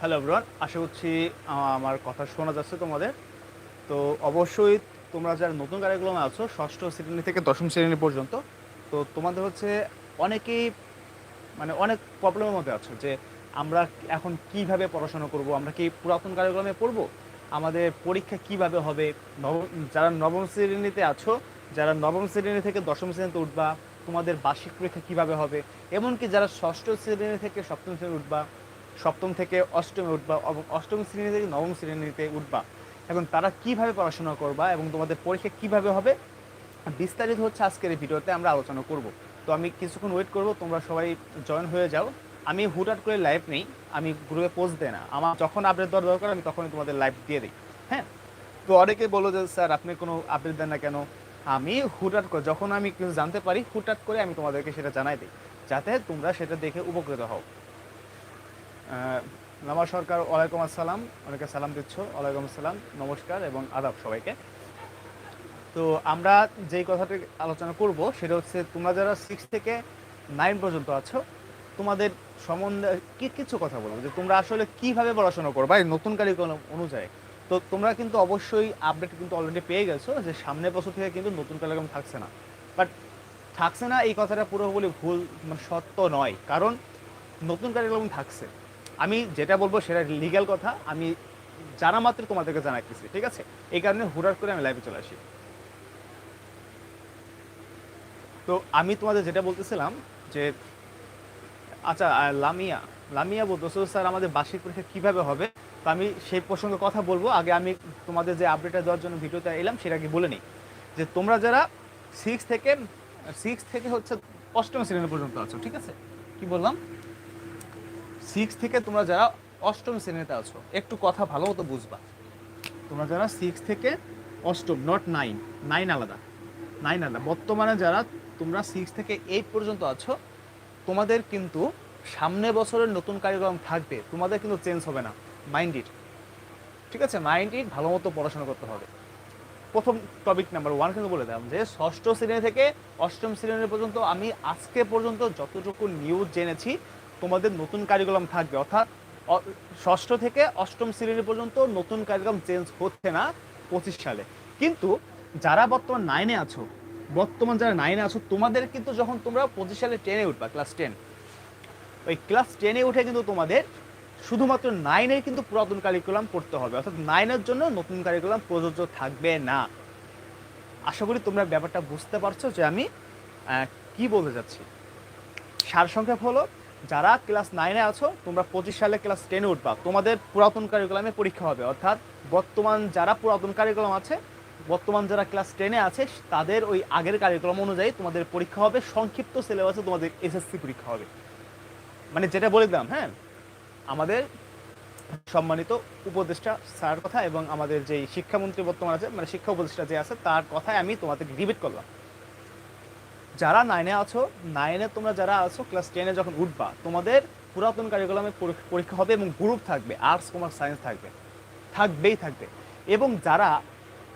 Hello everyone আশা করছি আমার কথা শোনা যাচ্ছে তোমাদের। তো অবশ্যই তোমরা যারা নতুন কারিকুলামে আছো, ষষ্ঠ শ্রেণি থেকে দশম শ্রেণি পর্যন্ত, তো তোমাদের হচ্ছে অনেকেই মানে অনেক প্রবলেমের মধ্যে আছো যে আমরা এখন কীভাবে পড়াশোনা করব, আমরা কি পুরাতন কারিকুলামে পড়ব? আমাদের পরীক্ষা কীভাবে হবে? যারা নবম শ্রেণীতে আছো, যারা নবম শ্রেণি থেকে দশম শ্রেণীতে উঠবা, তোমাদের বার্ষিক পরীক্ষা কীভাবে হবে? এমনকি যারা ষষ্ঠ শ্রেণি থেকে সপ্তম শ্রেণি উঠবা সপ্তম থেকে অষ্টমে উঠবা এবং অষ্টম শ্রেণি থেকে নবম শ্রেণীতে উঠবা। এবং তারা কীভাবে পড়াশোনা করবা এবং তোমাদের পরীক্ষা কীভাবে হবে, বিস্তারিত হচ্ছে আজকের এই ভিডিওতে আমরা আলোচনা করব। তো আমি কিছুক্ষণ ওয়েট করব, তোমরা সবাই জয়েন হয়ে যাও। আমি হুটহাট করে লাইভ নেই, আমি গ্রুপে পোস্ট দেয় না। আমার যখন আপডেট দেওয়ার দরকার, আমি তখনই তোমাদের লাইভ দিয়ে দিই হ্যাঁ? তো অনেকে বলো যে, স্যার, আপনি কোনো আপডেট দেন না কেন? আমি হুটহাট করে, যখন আমি কিছু জানতে পারি, হুটহাট করে আমি তোমাদেরকে সেটা জানাই দিই, যাতে তোমরা সেটা দেখে উপকৃত হও। লামা সরকার, ওয়ালাইকুম আসসালাম। অনেকে সালাম দিচ্ছ, ওয়ালাইকুম আসসালাম, নমস্কার এবং আদাব সবাইকে। তো আমরা যেই কথাটি আলোচনা করব, সেটা হচ্ছে তোমরা যারা সিক্স থেকে নাইন পর্যন্ত আছো, তোমাদের সম্বন্ধে কি কিছু কথা বলব? যে তোমরা আসলে কীভাবে পড়াশোনা করবা, এই নতুন কারিকুলাম অনুযায়ী। তো তোমরা কিন্তু অবশ্যই আপডেট কিন্তু অলরেডি পেয়ে গেছো, যে সামনের বছর থেকে কিন্তু নতুন কারিকুলাম থাকছে না। বাট থাকছে না, এই কথাটা পুরোপুরি ভুল মানে সত্য নয়। কারণ নতুন কারিকুলাম থাকছে। আমি যেটা বলব সেটা লিগ্যাল কথা, আমি জানা মাত্র তোমাদেরকে জানাইতেছি, ঠিক আছে? এই কারণে হুড়ার করে আমি লাইভে চলে আসি। তো আমি তোমাদের যেটা বলতেছিলাম যে আচ্ছা লামিয়া লামিয়া বলতেছো স্যার, আমাদের বার্ষিক পরীক্ষা কীভাবে হবে? তো আমি সেই প্রসঙ্গে কথা বলব, আগে আমি তোমাদের যে আপডেটটা দেওয়ার জন্য ভিডিওতে এলাম, সেটা কি বলে নিই। যে তোমরা যারা সিক্স থেকে সিক্স থেকে হচ্ছে অষ্টম শ্রেণি পর্যন্ত আছো, ঠিক আছে? কি বললাম? সিক্স থেকে তোমরা যারা অষ্টম শ্রেণীতে আছো, একটু কথা ভালো মতো বুঝবা। তোমরা যারা সিক্স থেকে অষ্টম নট নাইন নাইন আলাদা নাইন আলাদা। বর্তমানে যারা তোমরা সিক্স থেকে এইট পর্যন্ত আছো, তোমাদের কিন্তু সামনে বছরের নতুন কারিকুলাম থাকবে, তোমাদের কিন্তু চেঞ্জ হবে না। মাইন্ড ইট ঠিক আছে? মাইন্ড ইট ভালো মতো পড়াশোনা করতে হবে। প্রথম টপিক নাম্বার ওয়ান কিন্তু বলে দিলাম যে, ষষ্ঠ শ্রেণি থেকে অষ্টম শ্রেণি পর্যন্ত আমি আজকে পর্যন্ত যতটুকু নিউজ জেনেছি তোমাদের নতুন কারিকুলাম থাকবে। অর্থাৎ ষষ্ঠ থেকে অষ্টম শ্রেণি পর্যন্ত নতুন কারিকুলাম চেঞ্জ হচ্ছে না পঁচিশ সালে। কিন্তু যারা বর্তমান নাইনে আছো, বর্তমান যারা নাইনে আছো, তোমাদের কিন্তু যখন তোমরা পঁচিশ সালে টেনে উঠবা ক্লাস টেন ওই ক্লাস টেনে উঠে কিন্তু তোমাদের শুধুমাত্র নাইনের কিন্তু পুরাতন কারিকুলাম পড়তে হবে। অর্থাৎ নাইনের জন্য নতুন কারিকুলাম প্রযোজ্য থাকবে না। আশা করি তোমরা ব্যাপারটা বুঝতে পারছ যে আমি কি বলতে যাচ্ছি সারসংক্ষেপ হলো যারা ক্লাস নাইনে আছো, তোমরা পঁচিশ সালে ক্লাস টেনে উঠবা। তোমাদের পুরাতন কারিকুলামে পরীক্ষা হবে। অর্থাৎ বর্তমান যারা পুরাতন কারিকুলাম আছে, বর্তমান যারা ক্লাস টেনে আছে, তাদের ওই আগের কারিকুলাম অনুযায়ী তোমাদের পরীক্ষা হবে। সংক্ষিপ্ত সিলেবাসে তোমাদের এসএসসি পরীক্ষা হবে। মানে যেটা বলে দিলাম হ্যাঁ? আমাদের সম্মানিত উপদেষ্টা স্যার কথা এবং আমাদের যে শিক্ষামন্ত্রী বর্তমান আছে মানে শিক্ষা উপদেষ্টা যে আছে, তার কথায় আমি তোমাদের রিপিট করলাম। যারা নাইনে আছো নাইনে তোমরা যারা আছো ক্লাস টেনে যখন উঠবা, তোমাদের পুরাতন কারিকুলামে পরী- পরীক্ষা হবে এবং গ্রুপ থাকবে আর্টস কমার্স সায়েন্স থাকবে, থাকবেই থাকবে। এবং যারা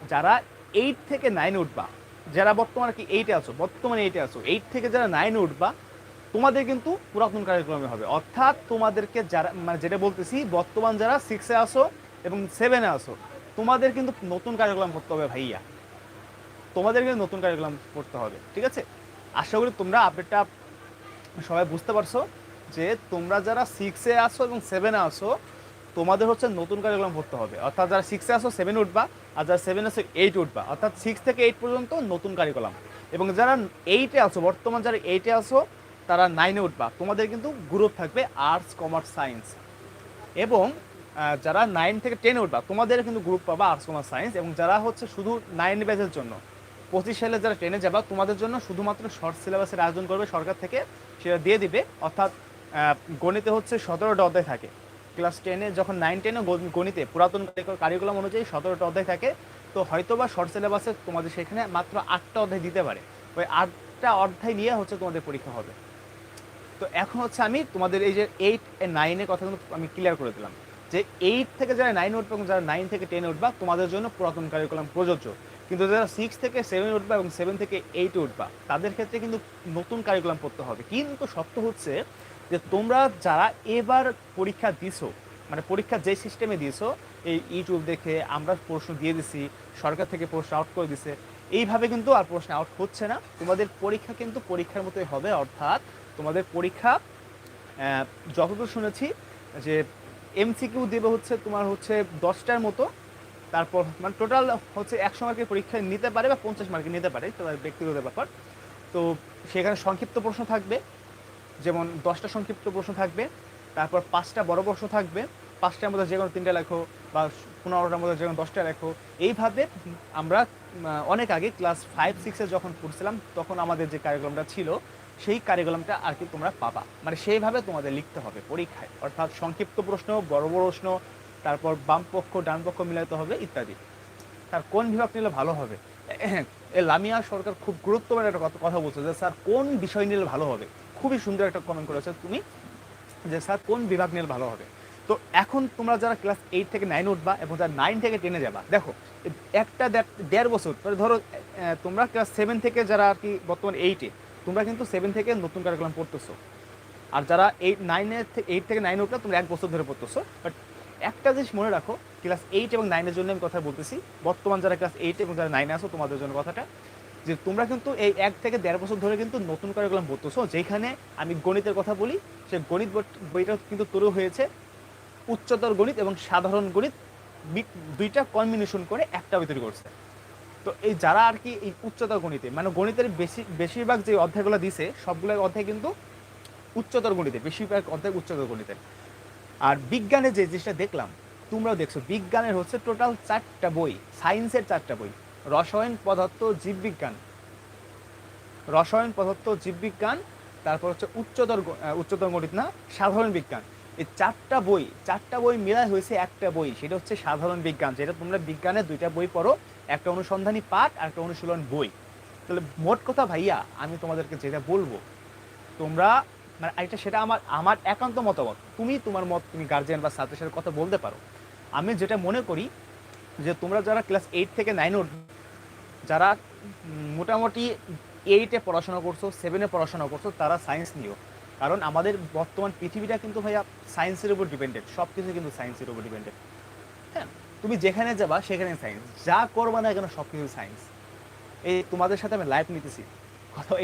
যারা এইট থেকে নাইনে উঠবা, যারা বর্তমানে কি এইটে আছো, বর্তমানে এইটে আছো এইট থেকে যারা নাইনে উঠবা, তোমাদের কিন্তু পুরাতন কারিকুলামে হবে। অর্থাৎ তোমাদেরকে যারা মানে যেটা বলতেছি, বর্তমান যারা সিক্সে আসো এবং সেভেনে আসো তোমাদের কিন্তু নতুন কারিকুলাম করতে হবে ভাইয়া। তোমাদেরকে নতুন কারিকুলাম করতে হবে, ঠিক আছে? আশা করি তোমরা আপডেটটা সবাই বুঝতে পারছ যে তোমরা যারা সিক্সে আসো এবং সেভেনে আসো তোমাদের হচ্ছে নতুন কারিকুলাম পড়তে হবে। অর্থাৎ যারা সিক্সে আসো সেভেন উঠবা, আর যারা সেভেন আসো এইট উঠবা। অর্থাৎ সিক্স থেকে এইট পর্যন্ত নতুন কারিকুলাম এবং যারা এইটে আসো বর্তমান যারা এইটে আসো তারা নাইনে উঠবা। তোমাদের কিন্তু গ্রুপ থাকবে আর্টস কমার্স সায়েন্স এবং যারা নাইন থেকে টেনে উঠবা, তোমাদের কিন্তু গ্রুপ পাবা আর্টস কমার্স সায়েন্স এবং যারা হচ্ছে শুধু নাইন ব্যাচের জন্য। পঁচিশ সালে যারা টেনে যাবা, তোমাদের জন্য শুধুমাত্র শর্ট সিলেবাসের আয়োজন করবে সরকার থেকে, সেটা দিয়ে দিবে। অর্থাৎ গণিতে হচ্ছে সতেরোটা অধ্যায় থাকে। ক্লাস টেনে যখন নাইন টেনে গণিতে, পুরাতন কারিকুলাম অনুযায়ী সতেরোটা অধ্যায় থাকে। তো হয়তো বা শর্ট সিলেবাসে তোমাদের সেখানে মাত্র আটটা অধ্যায় দিতে পারে। ওই আটটা অধ্যায় নিয়ে হচ্ছে তোমাদের পরীক্ষা হবে। তো এখন হচ্ছে আমি তোমাদের এই যে এইট নাইনের কথা কিন্তু আমি ক্লিয়ার করে দিলাম। যে এইট থেকে যারা নাইন উঠবে এবং যারা নাইন থেকে টেনে উঠবা, তোমাদের জন্য পুরাতন কারিকুলাম প্রযোজ্য। কিন্তু যারা সিক্স থেকে সেভেন উঠবা এবং সেভেন থেকে এইট উঠবা, তাদের ক্ষেত্রে কিন্তু নতুন কারিকুলাম পড়তে হবে। কিন্তু সত্য হচ্ছে যে তোমরা যারা এবার পরীক্ষা দিছো মানে পরীক্ষা যে সিস্টেমে দিয়েছ এই ইউটিউব দেখে আমরা প্রশ্ন দিয়ে দিছি, সরকার থেকে প্রশ্ন আউট করে দিছে, এইভাবে কিন্তু আর প্রশ্ন আউট হচ্ছে না। তোমাদের পরীক্ষা কিন্তু পরীক্ষার মতোই হবে, অর্থাৎ তোমাদের পরীক্ষা যতদূর শুনেছি যে এমসিকিউ দেবে হচ্ছে তোমার হচ্ছে দশটার মতো তারপর মানে টোটাল হচ্ছে একশো মার্কের পরীক্ষায় নিতে পারে বা পঞ্চাশ মার্কের নিতে পারে তোমার ব্যক্তিগত ব্যাপার। তো সেখানে সংক্ষিপ্ত প্রশ্ন থাকবে, যেমন দশটা সংক্ষিপ্ত প্রশ্ন থাকবে, তারপর পাঁচটা বড় প্রশ্ন থাকবে, পাঁচটার মধ্যে যে কোনো তিনটা লেখো বা পনেরোটার মধ্যে যে কোনো দশটা লেখো। এইভাবে আমরা অনেক আগে ক্লাস ফাইভ, সিক্সে যখন পড়ছিলাম, তখন আমাদের যে কারিকুলামটা ছিল, সেই কারিকুলামটা আর কি তোমরা পাবা। মানে সেইভাবে তোমাদের লিখতে হবে পরীক্ষায়। অর্থাৎ সংক্ষিপ্ত প্রশ্ন, বড় প্রশ্ন তারপর বাম পক্ষ, ডান পক্ষ মিলাতে হবে ইত্যাদি। তার কোন বিভাগ নিলে ভালো হবে? লামিয়া সরকার খুব গুরুত্বপূর্ণ একটা কথা- বলছে যে, স্যার, কোন বিষয় নিলে ভালো হবে? খুবই সুন্দর একটা কমেন্ট করেছে তুমি, যে, স্যার, কোন বিভাগ নিলে ভালো হবে? তো এখন তোমরা যারা ক্লাস এইট থেকে নাইন উঠবা এবং যারা নাইন থেকে টেনে যাবা, দেখো, একটা দেড়- বছর মানে ধরো তোমরা ক্লাস সেভেন থেকে যারা আর কি বর্তমান এইটে তোমরা কিন্তু সেভেন থেকে নতুন কারিকুলাম পড়তেছো। আর যারা এইট নাইনের এইট থেকে নাইন উঠলে তোমরা এক বছর ধরে পড়তেছো বাট একটা জিনিস মনে রাখো ক্লাস এইট এবং নাইনের জন্য আমি কথা বলতেছি। বর্তমান যারা ক্লাস এইট এবং যারা নাইনে আসো তোমাদের জন্য কথাটা, যে তোমরা কিন্তু এই এক থেকে দেড় বছর ধরে কিন্তু নতুন কারিকুলাম পড়তেছো, যেখানে আমি গণিতের কথা বলি, সে গণিত বই- বইটা কিন্তু তৈরি হয়েছে উচ্চতর গণিত এবং সাধারণ গণিত দুইটা কম্বিনেশন করে একটা বই তৈরি করছে। তো এই যারা আর কি এই উচ্চতর গণিতে মানে গণিতের বেশি বেশিরভাগ যে অধ্যায়গুলো দিছে সবগুলো অধ্যায় কিন্তু উচ্চতর গণিতে, বেশিরভাগ অধ্যায় উচ্চতর গণিতের। আর বিজ্ঞানে যে জিনিসটা দেখলাম, তোমরাও দেখছ, বিজ্ঞানের হচ্ছে টোটাল চারটা বই সায়েন্সের চারটা বই, রসায়ন, পদার্থ, জীববিজ্ঞান। রসায়ন, পদার্থ, জীববিজ্ঞান, তারপর হচ্ছে উচ্চতর উচ্চতর গণিত না, সাধারণ বিজ্ঞান। এই চারটা বই চারটা বই মিলাই হয়েছে একটা বই, সেটা হচ্ছে সাধারণ বিজ্ঞান, যেটা তোমরা বিজ্ঞানের দুইটা বই পড়ো, একটা অনুসন্ধানী পাঠ আর একটা অনুশীলন বই। তাহলে মোট কথা ভাইয়া, আমি তোমাদেরকে যেটা বলব, তোমরা মানে এটা সেটা আমার আমার একান্ত মতামত। তুমি তোমার মত, তুমি গার্জিয়ান বা ছাত্রের সাথে কথা বলতে পারো। আমি যেটা মনে করি যে তোমরা যারা ক্লাস এইট থেকে নাইন উঠবে যারা মোটামুটি এইটে পড়াশোনা করছ সেভেনে পড়াশোনা করছ, তারা সায়েন্স নিও। কারণ আমাদের বর্তমান পৃথিবীটা কিন্তু ভাইয়া সায়েন্সের উপর ডিপেন্ডেড সব কিছু কিন্তু সায়েন্সের উপর ডিপেন্ডেড হ্যাঁ তুমি যেখানে যাবা সেখানে সায়েন্স যা করবা না কেন সব কিছু সায়েন্স এই তোমাদের সাথে আমি লাইভ নিতেছি।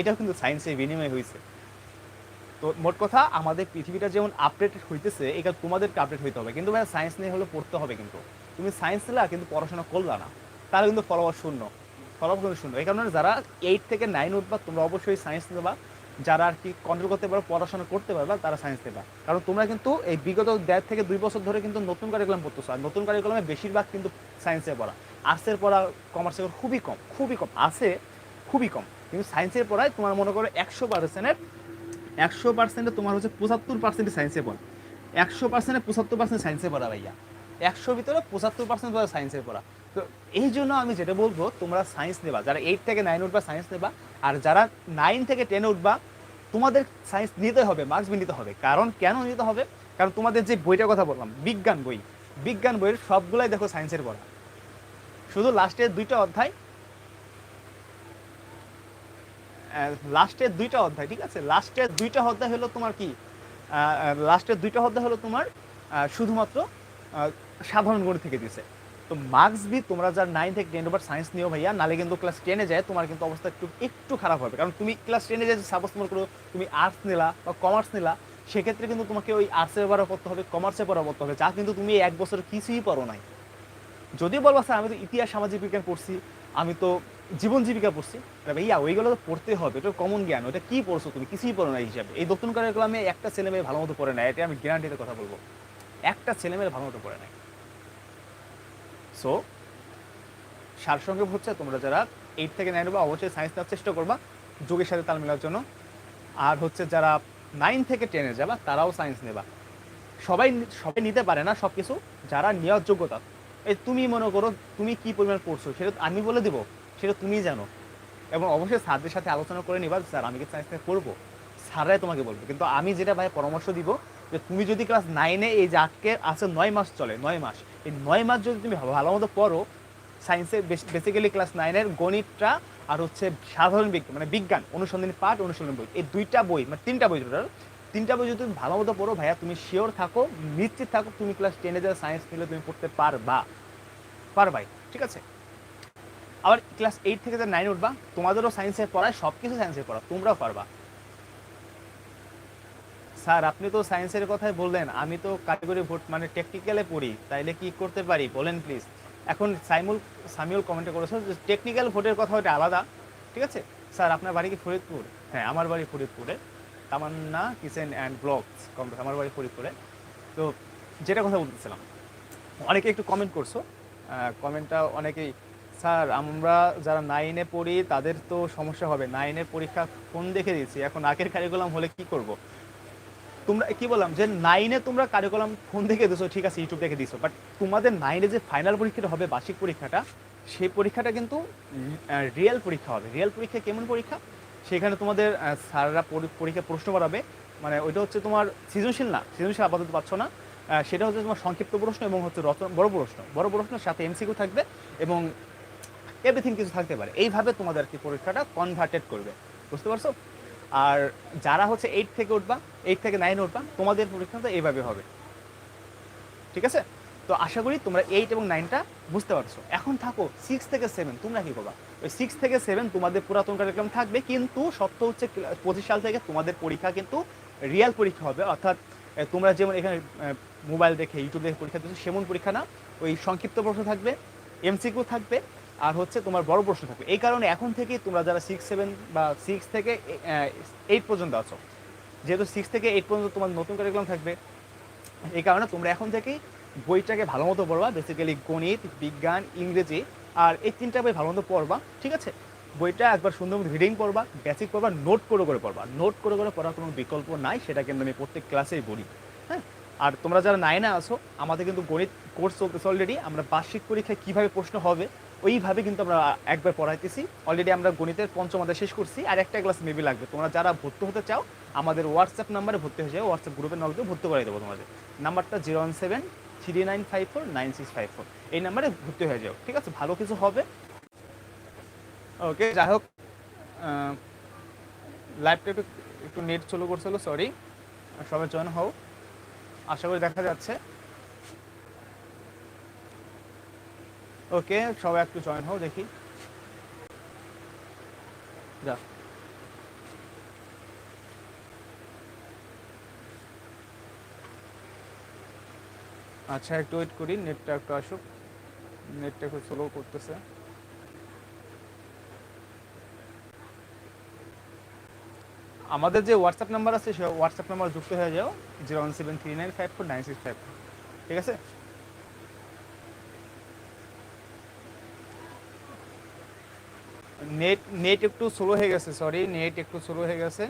এটাও কিন্তু সায়েন্সের বিনিময় হয়েছে তো মোট কথা আমাদের পৃথিবীটা যেমন আপডেট হইতেছে, এটা তোমাদেরকে আপডেট হইতে হবে। কিন্তু ভাই সায়েন্স নিয়ে হলে পড়তে হবে কিন্তু। তুমি সায়েন্স নিলা কিন্তু পড়াশোনা করলা না। তাহলে কিন্তু ফলোয়ার শূন্য। ফলোয়ার কিন্তু শূন্য। এই কারণে যারা এইট থেকে নাইন উঠবা, তোমরা অবশ্যই সায়েন্স নেবা। যারা আর কি কন্ট্রোল করতে পারো, পড়াশোনা করতে পারবা, তারা সায়েন্স নেবা। কারণ তোমরা কিন্তু এই বিগত দেড় থেকে দুই বছর ধরে কিন্তু নতুন কারিকুলাম পড়তেছো। আর নতুন কারিকুলামে বেশিরভাগ কিন্তু সায়েন্সের পড়া। আর্টসের পড়া কমার্সের পড়া খুবই কম খুবই কম। আছে, খুবই কম। কিন্তু সায়েন্সের পড়ায় তোমার মনে করো একশো পার্সেন্টের একশো পার্সেন্টে তোমার হচ্ছে পঁচাত্তর পার্সেন্ট সায়েন্সে পড়া। একশো পার্সেন্টে পঁচাত্তর পার্সেন্ট সায়েন্সে পড়া ভাইয়া। একশোর ভিতরে পঁচাত্তর পার্সেন্ট পড়া সায়েন্সের পড়া। তো এই জন্য আমি যেটা বলব, তোমরা সায়েন্স নেবা। যারা এইট থেকে নাইন উঠবা সায়েন্স নেবা। আর যারা নাইন থেকে টেন উঠবা, তোমাদের সায়েন্স নিতে হবে মার্কস নিতে হবে। কারণ কেন নিতে হবে? কারণ তোমাদের যে বইটার কথা বললাম, বিজ্ঞান বই। বিজ্ঞান বইয়ের সবগুলাই দেখো সায়েন্সের পড়া। শুধু লাস্টের দুইটা অধ্যায় লাস্টের দুইটা অধ্যায়, ঠিক আছে? লাস্টের দুইটা অধ্যায় হলো তোমার কি? লাস্টের দুইটা অধ্যায় হলো তোমার শুধুমাত্র সাধারণ গণিত থেকে দিছে তো মার্কস বি, তোমরা যার নাইন থেকে টেন ওভার সায়েন্স নিও ভাইয়া, নালে কিন্তু ক্লাস টেনে যায়, তোমার কিন্তু অবস্থা একটু একটু খারাপ হবে। কারণ তুমি ক্লাস টেনে যে সাপোজ তোমার করো তুমি আর্টস নিলা বা কমার্স নিলা, সেক্ষেত্রে কিন্তু তোমাকে ওই আর্টসের পড়া পড়তে হবে কমার্সের পড়া পড়তে হবে, যা কিন্তু তুমি এক বছর কিছুই পড়ো নাই। যদি বলবা, স্যার, আমি তো ইতিহাস, সামাজিক বিজ্ঞান পড়ছি, আমি তো জীবন জীবিকা পড়ছি। ভাইয়া ওইগুলো তো পড়তে হবে এটা কমন জ্ঞান, ওটা কি পড়ছো তুমি? কিছুই পড়ো না হিসাবে। এই নতুন কারিকুলামে একটা ছেলে মেয়ে ভালো মতো পড়ে না এটা আমি গ্যারান্টিতে কথা বলব। একটা ছেলে মেয়ে ভালো মতো পড়ে নাই। সো সারসংক্ষেপ হচ্ছে তোমরা যারা এইট থেকে নাইন বা অবশ্যই সায়েন্স নেওয়ার চেষ্টা করবা, যুগের সাথে তাল মেলার জন্য। আর হচ্ছে যারা নাইন থেকে টেনে যাবা, তারাও সায়েন্স নেবা। সবাই সবাই নিতে পারে না সব কিছু যারা নেওয়ার যোগ্যতা। এই তুমি মনে করো, তুমি কি পরিমাণ পড়ছো, সেটা আমি বলে দিব। সেটা তুমিই জানো। এবং অবশ্যই স্যারদের সাথে আলোচনা করে নিবা স্যার, আমি কি সায়েন্স নিয়ে পড়ব? স্যাররাই তোমাকে বলবে। কিন্তু আমি যেটা ভাই পরামর্শ দিব যে, তুমি যদি ক্লাস নাইনে এই যে আজকে আছে নয় মাস চলে, নয় মাস, এই নয় মাস যদি তুমি ভালো মতো পড়ো সায়েন্সে বেসিক্যালি ক্লাস নাইনের গণিতটা আর হচ্ছে সাধারণ বিজ্ঞান মানে বিজ্ঞান অনুসন্ধানী পাঠ, অনুশীলন বই, এই দুইটা বই মানে তিনটা বই টোটাল তিনটা বই যদি তুমি ভালো মতো পড়ো ভাইয়া, তুমি শিওর থাকো, নিশ্চিত থাকো, তুমি ক্লাস টেনে যাওয়া সায়েন্স নিলে তুমি পড়তে পারবা। পারবাই, ঠিক আছে? আবার ক্লাস এইট থেকে নাইন উঠবা, তোমাদেরও সায়েন্সের পড়ায় সব কিছু সায়েন্সের পড়া তোমরাও পারবা। স্যার, আপনি তো সায়েন্সের কথাই বললেন, আমি তো কারিগরি ভোট মানে টেকনিক্যালে পড়ি, তাইলে কি করতে পারি? বলেন প্লিজ এখন সাইমুল, সামিউল কমেন্টে করেছে যে টেকনিক্যাল ভোটের কথা ওটা আলাদা, ঠিক আছে? স্যার, আপনার বাড়ি কি ফরিদপুর? হ্যাঁ আমার বাড়ি ফরিদপুরে। তামান্না, কিচেন অ্যান্ড ব্লগস আমার বাড়ি ফরিদপুরে। তো যেটা কথা বলতেছিলাম, অনেকে একটু কমেন্ট করছ কমেন্টটা অনেকেই স্যার, আমরা যারা নাইনে পড়ি, তাদের তো সমস্যা হবে। নাইনের পরীক্ষা ফোন দেখে দিচ্ছি এখন আগের কারিকুলাম হলে কি করব? তোমরা, কি বললাম যে নাইনে তোমরা কারিকুলাম ফোন দেখে দিছো? ঠিক আছে ইউটিউব দেখে দিছো। বাট তোমাদের নাইনে যে ফাইনাল পরীক্ষাটা হবে, বার্ষিক পরীক্ষাটা, সেই পরীক্ষাটা কিন্তু রিয়েল পরীক্ষা হবে। রিয়েল পরীক্ষা কেমন পরীক্ষা? সেখানে তোমাদের স্যাররা পরি- পরীক্ষা প্রশ্ন করাবে মানে ওইটা হচ্ছে তোমার সৃজনশীল না, সৃজনশীল আপাতত পাচ্ছ না। সেটা হচ্ছে তোমার সংক্ষিপ্ত প্রশ্ন এবং হচ্ছে রচনা, বড় প্রশ্ন। বড় প্রশ্নের সাথে এমসিকিউ থাকবে এবং এভরিথিং কিছু থাকতে পারে। এইভাবে তোমাদের কি পরীক্ষাটা কনভার্টেড করবে। বুঝতে পারছ? আর যারা হচ্ছে এইট থেকে উঠবা এইট থেকে নাইন উঠবা, তোমাদের পরীক্ষাটা এইভাবে হবে। ঠিক আছে? তো আশা করি তোমরা এইট এবং নাইনটা বুঝতে পারছ। এখন থাকো সিক্স থেকে সেভেন তোমরা কি করবা? ওই সিক্স থেকে সেভেন তোমাদের পুরাতন কারিকুলাম থাকবে, কিন্তু সত্য হচ্ছে পঁচিশ সাল থেকে তোমাদের পরীক্ষা কিন্তু রিয়াল পরীক্ষা হবে। অর্থাৎ তোমরা যেমন এখানে মোবাইল দেখে ইউটিউব দেখে পরীক্ষা দিচ্ছ, সেমন পরীক্ষা না। ওই সংক্ষিপ্ত প্রশ্ন থাকবে এমসিকিউ থাকবে আর হচ্ছে তোমার বড় প্রশ্ন থাকবে। এই কারণে এখন থেকে তোমরা যারা সিক্স সেভেন বা সিক্স থেকে এইট পর্যন্ত আছো, যেহেতু সিক্স থেকে এইট পর্যন্ত তোমার নতুন কারিকুলাম থাকবে, এই কারণে তোমরা এখন থেকেই বইটাকে ভালো মতো পড়বা বেসিক্যালি গণিত, বিজ্ঞান, ইংরেজি, আর এই তিনটা বই ভালো মতো পড়বা, ঠিক আছে? বইটা একবার সুন্দর মতো রিডিং পড়বা বেসিক পড়বা নোট করে করে পড়বা। নোট করে করে পড়ার কোনো বিকল্প নাই, সেটা কিন্তু আমি প্রত্যেক ক্লাসেই বলি হ্যাঁ? আর তোমরা যারা নাইনে আসো আমাদের কিন্তু গণিত কোর্স চলতেছে অলরেডি আমরা বার্ষিক পরীক্ষায় কীভাবে প্রশ্ন হবে ওইভাবে কিন্তু আমরা একবার পড়াইতেছি। অলরেডি আমরা গণিতের পঞ্চম অধ্যায় শেষ করছি। আর একটা ক্লাস মেবি লাগবে। তোমরা যারা ভর্তি হতে চাও, আমাদের হোয়াটসঅ্যাপ নাম্বারে ভর্তি হয়ে যাও হোয়াটসঅ্যাপ গ্রুপে নক দিয়ে ভর্তি করে দেবো তোমাদের। নাম্বারটা zero one seven three nine five four nine six five four এই নাম্বারে ভর্তি হয়ে যাও। ঠিক আছে? ভালো কিছু হবে? ওকে যাই হোক লাইভটা একটু একটু নেট চালু করছিল সরি সবাই জয়েন হও। আশা করি দেখা যাচ্ছে। ওকে, সবাই একটু জয়েন হও, দেখি। যা। আচ্ছা একটু ওয়েট করি নেটটা একটু আসুক। নেটটা একটু স্লো করতেছে। আমাদের যে হোয়াটসঅ্যাপ নাম্বার আছে, সে হোয়াটসঅ্যাপ নাম্বার যুক্ত হয়ে যাও zero one seven three nine five four nine six five ঠিক আছে? নেট নেট একটু স্লো হয়ে গেছে সরি নেট একটু স্লো হয়ে গেছে।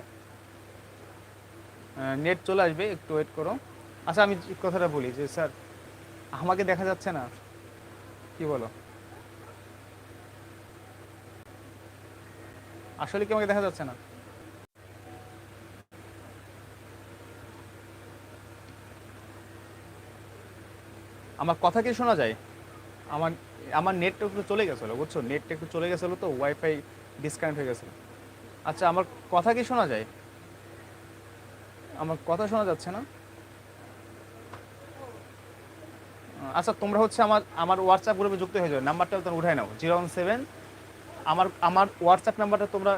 নেট চলে আসবে, একটু ওয়েট করো। আচ্ছা আমি কথাটা বলি যে স্যার আমাকে দেখা যাচ্ছে না। কি বলো? আসলে কি আমাকে দেখা যাচ্ছে না? আমার কথা কি শোনা যায়? আমার আমার নেটটা একটু চলে গেছিল, বুঝছ? নেটটা একটু চলে গেছিল তো ওয়াইফাই ডিসকানেক্ট হয়ে গেছিল। আচ্ছা আমার কথা কি শোনা যায়? আমার কথা শোনা যাচ্ছে না? আচ্ছা তোমরা হচ্ছে আমার আমার হোয়াটসঅ্যাপ গ্রুপে যুক্ত হয়ে যাবে নাম্বারটা তোমরা উঠাই নাও। জিরো ওয়ান সেভেন আমার আমার হোয়াটসঅ্যাপ নাম্বারটা তোমরা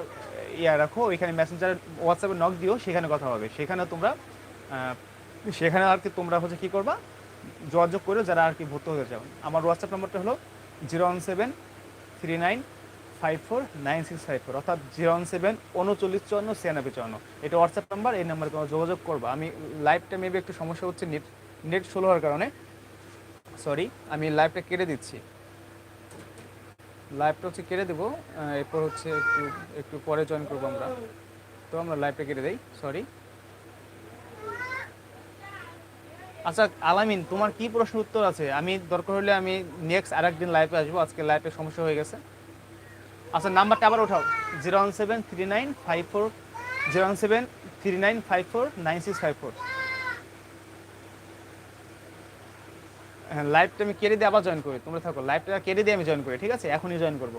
ইয়া রাখো, ওইখানে মেসেঞ্জার হোয়াটসঅ্যাপে নক দিও, সেখানে কথা হবে। সেখানে তোমরা সেখানে আর কি তোমরা হচ্ছে কী করবা? যোগাযোগ করে যারা আর কি ভর্তি হতে চাও। আমার হোয়াটসঅ্যাপ নম্বরটা হলো zero one seven three nine five four nine six five four অর্থাৎ জিরো ওয়ান সেভেন উনচল্লিশ, চুয়ান্ন, ছিয়ানব্বই, চুয়ান্ন। এটা হোয়াটসঅ্যাপ নাম্বার এই নাম্বারে তোমরা যোগাযোগ করবা। আমি লাইভটা মেবি একটু সমস্যা হচ্ছে নেট নেট স্লো হওয়ার কারণে। সরি আমি লাইভটা কেটে দিচ্ছি। লাইভটা হচ্ছে কেটে দেবো। এরপর হচ্ছে একটু একটু পরে জয়েন করব আমরা। তো আমরা লাইভটা কেটে দিই। সরি আচ্ছা আলামিন, তোমার কি প্রশ্ন উত্তর আছে? আমি দরকার হলে আমি নেক্সট আর একদিন লাইভে আসব, আজকে লাইভে সমস্যা হয়ে গেছে। আচ্ছা নাম্বারটা আবার ওঠাও zero one seven three nine five four zero one seven three nine five four nine six five four হ্যাঁ লাইভটা আমি কেটে দিয়ে আবার জয়েন করি, তোমরা থাকো লাইভটা কেটে দিয়ে আমি জয়েন করি, ঠিক আছে? এখনই জয়েন করব।